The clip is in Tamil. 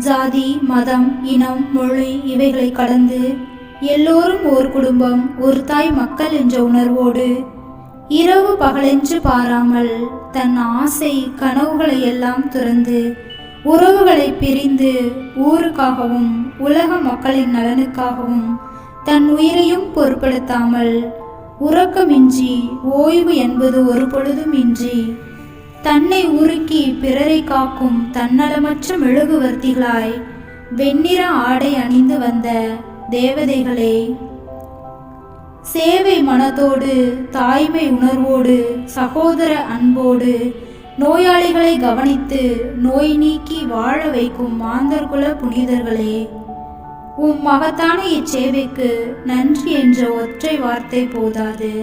ஜாதி மதம் இனம் மொழி இவைகளை கடந்து எல்லோரும் ஒரு குடும்பம் ஒரு தாய் மக்கள் என்ற உணர்வோடு இரவு பகலென்று பாராமல் தன் ஆசை கனவுகளை எல்லாம் துறந்து உறவுகளை பிரிந்து ஊருக்காகவும் உலக மக்களின் நலனுக்காகவும் தன் உயிரையும் பொருட்படுத்தாமல் உறக்கமின்றி ஓய்வு என்பது ஒரு பொழுதும் இன்றி தன்னை உருக்கி பிறரை காக்கும் தன்னலமற்ற மெழுகுவர்த்திகளாய் வெண்ணிற ஆடை அணிந்து வந்த தேவதைகளே. சேவை மனத்தோடு தாய்மை உணர்வோடு சகோதர அன்போடு நோயாளிகளை கவனித்து நோய் நீக்கி வாழ வைக்கும் மாந்தர்குல புனிதர்களே. உம் மகத்தான இச்சேவைக்கு நன்றி என்ற ஒற்றை வார்த்தை போதாது.